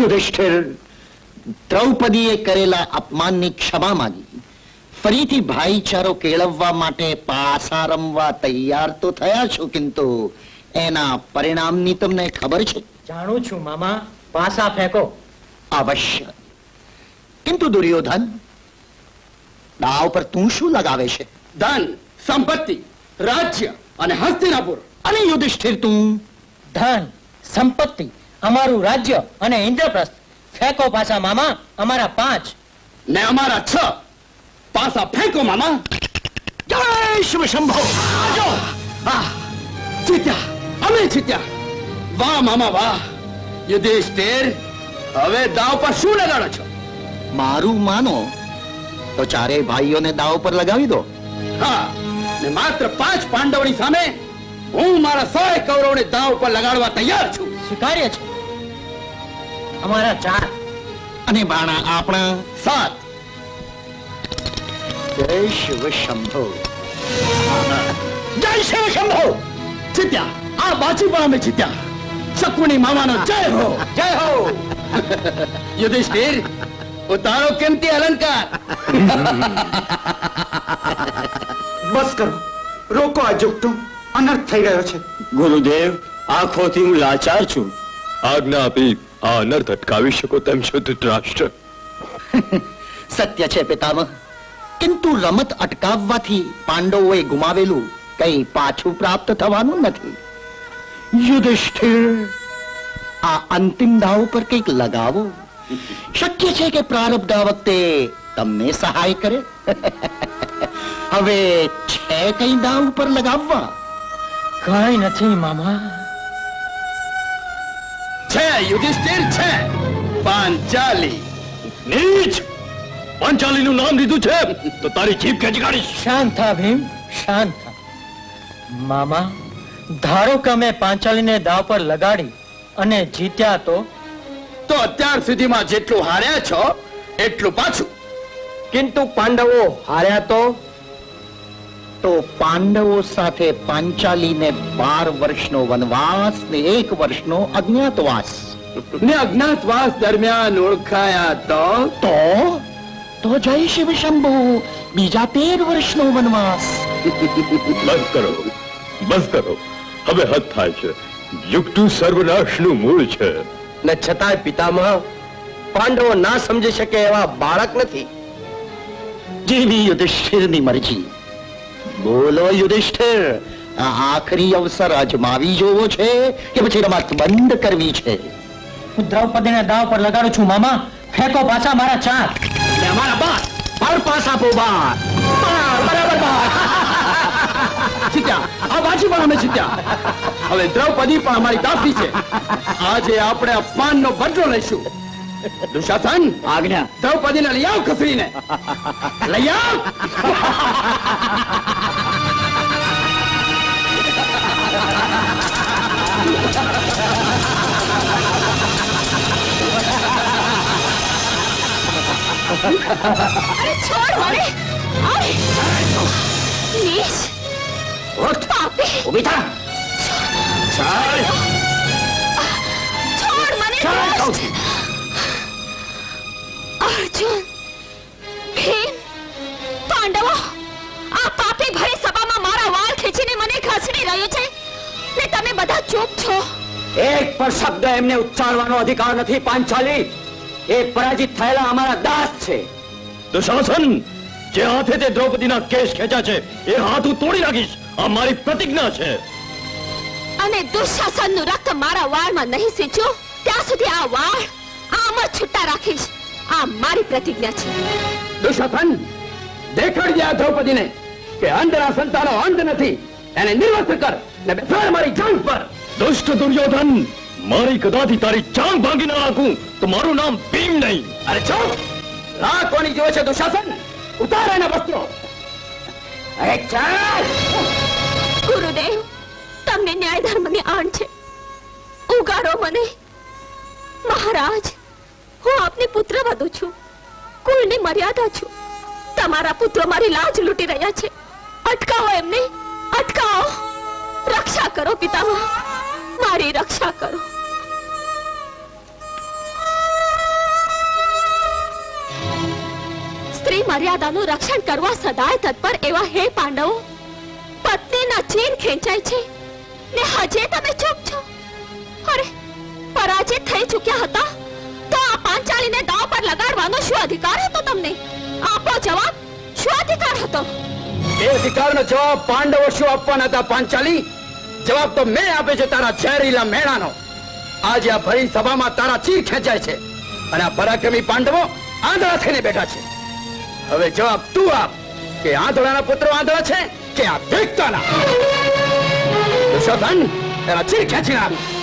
યુધિષ્ઠિર દ્રૌપદીએ કરેલા અપમાનની ક્ષમા માંગી. ફરીથી ભાઈચારો કેળવવા માટે પાસા રમવા તૈયાર તો થયા છો કિંતુ એના પરિણામની તમને ખબર છે? જાણું છું મામા. પાસા ફેંકો. અવશ્ય. કિંતુ દુર્યોધન દાવ પર તું શું લગાવે છે? ધન સંપત્તિ રાજ્ય અને હસ્તિનાપુર. અને યુધિષ્ઠિર તું? ધન સંપત્તિ અમારું રાજ્ય અને ઇન્દ્રપ્રસ્થ ફેંકો પાછા મામા અમારા પાંચ. ને અમારા છ. પાછા ફેંકો મામા. જય શિવ શંભો. જો. આ જીત્યા. અમે જીત્યા. વાહ મામા વાહ. યુધિષ્ઠિર હવે દાવ પર શું લગાડો છો? મારું માનો તો ચારેય ભાઈઓને દાવ પર લગાવી દો. હા. ને માત્ર પાંચ પાંડવની સામે હું મારા સો કૌરવને દાવ પર લગાડવા તૈયાર છું. સ્વીકાર્ય છે. અમારા ચાર. અને બાણા આપણા સાત. જય શિવ શંભો. જય શિવ શંભો. જીત્યા. આ બાજી પણ અમે જીત્યા. શકુની મામાનો જય હો. જય હો. યુધિષ્ઠિર ઉતારો કેમતી અલંકાર. બસ કરો. રોકો આ જુગટું અનર્થ થઈ રહ્યો છે. ગુરુદેવ આંખોથી હું લાચાર છું. આજ્ઞા આપી આ અનર્થ અટકાવી શકો તેમ છો ધૃતરાષ્ટ્ર. સત્ય છે પિતામહ. કિંતુ રમત અટકાવવાથી પાંડવોએ ગુમાવેલું કઈ પાછું પ્રાપ્ત થવાનું નથી. યુધિષ્ઠિર આ અંતિમ દાવ પર કંઈક લગાવો. શક્ય છે કે પ્રારબ્ધ વખતે તમને સહાય કરે. હવે છે કઈ દાવ પર લગાવવા? કઈ નથી મામા. છે યુધિષ્ઠિર છે. પાંચાલી. નીચ. પાંચાલીનું નામ લીધું છે. તો તારી જીભ ખેંચી શાંત થા ભીમ. શાંત થા. મામા ધારો કે અમે પાંચાલીને દાવ પર લગાડી અને જીત્યા તો? તો અત્યાર સુધીમાં જેટલું હાર્યા છો એટલું પાછું. કિંતુ પાંડવો હાર્યા તો? તો પાંડવો સાથે પાંચાલીને બાર વર્ષનો વનવાસ ને એક વર્ષનો અજ્ઞાતવાસ. ને અજ્ઞાતવાસ દરમિયાન ઓળખાયા તો? તો? તો જય શિવ શંભુ બીજા તેર વર્ષનો વનવાસ. બસ કરો બસ કરો. હવે હદ થાય છે. યુક્તુ સર્વનાશનું મૂળ છે. ને છતાંય પિતામહ પાંડવો ના સમજી શકે એવા બાળક નથી. જેવી યુધિષ્ઠિરની મરજી. બોલો યુધિષ્ઠિર આ આખરી અવસર અજમાવી જોવો છે કે પછી રમત બંધ કરવી છે? હું દ્રૌપદીને દાવ પર લગાડું છું મામા. ફેંકો પાછા મારા ચાર ને અમારા બાર. બાર પાસ આપો બાર. બાર બરાબર બાર. જીત્યા. આ વાંચી પણ અમે જીત્યા. હવે દ્રૌપદી પણ અમારી દાસી છે. આજે આપણે અપમાનનો બદલો લઈશું. દુશાસન! આજ્ઞા. દ્રૌપદીને લઈ આવ ખસરીને લઈ આવ! અરે છોડ મને અરે નીચ પાપી. ઊભી થા. છોડ મને! અર્જુન ચૂપ છો? એક પણ શબ્દ એમને ઉચ્ચારવાનો અધિકાર નથી પાંચાલી. એ પરાજિત થયેલા અમારા દાસ છે. દુશાસન જે હાથે તે દ્રૌપદીના કેસ ખેંચ્યા છે એ હાથ હું તોડી નાખીશ. આ મારી પ્રતિજ્ઞા છે. અને દુશાસનનું રક્ત મારા વાળમાં નહીં સિંચ્યું? ત્યાં સુધી આ વાળ આમ જ છૂટા રાખીશ. આ મારી પ્રતિજ્ઞા છે. દુશાસન દેખાડજે આ દ્રૌપદીને કે અંધના સંતાનો અંધ નથી. એને નિર્વસ્ત કર ને બેસાડ મારી જાંઘ પર. દુષ્ટ દુર્યોધન મારી કદાથી તારી ચાંગ ભાંગી ના નાખું તો મારું નામ ભીમ નહીં. અરે છો રાહ કોની જોવે છે દુશાસન? ઉતાર એના વસ્ત્રો. અરે ચાલ! ગુરુદેવ તમને ન્યાય ધર્મની આણ છે. ઉગારો મને. મહારાજ હું આપની પુત્ર વધુ છું. કુળની મર્યાદા છું. તમારા પુત્રો મારી લાજ લૂંટી રહ્યા છે. અટકાવો એમને. અટકાવો. રક્ષા કરો પિતામહ મારી રક્ષા કરો. સ્ત્રી મર્યાદાનું રક્ષણ કરવા સદાય તત્પર એવા હે પાંડવો, પત્નીના ચીર ખેંચાય છે. ને હજે તમે ચૂપ છો? અરે, પરાજિત થઈ ચૂક્યા હતા, તો આ પાંચાળીને દાવ પર લગાડવાનો શું અધિકાર હતો તમને? આપો જવાબ શું અધિકાર હતો? એ અધિકારનો જવાબ પાંડવો શું આપવાના હતા પાંચાલી જવાબ તો મેં આપે છે તારા ઝેરીલા મેણાનો. આજે આ ભરી સભામાં તારા ચીર ખેંચાય છે. અને આ પરાક્રમી પાંડવો આંધળા થઈને બેઠા છે. હવે જવાબ તું આપ, કે આંધળાના પુત્રો આંધળા છે, કે આ ભેગતાના દુર્યોધન એના ચીર ખેંચી નાખ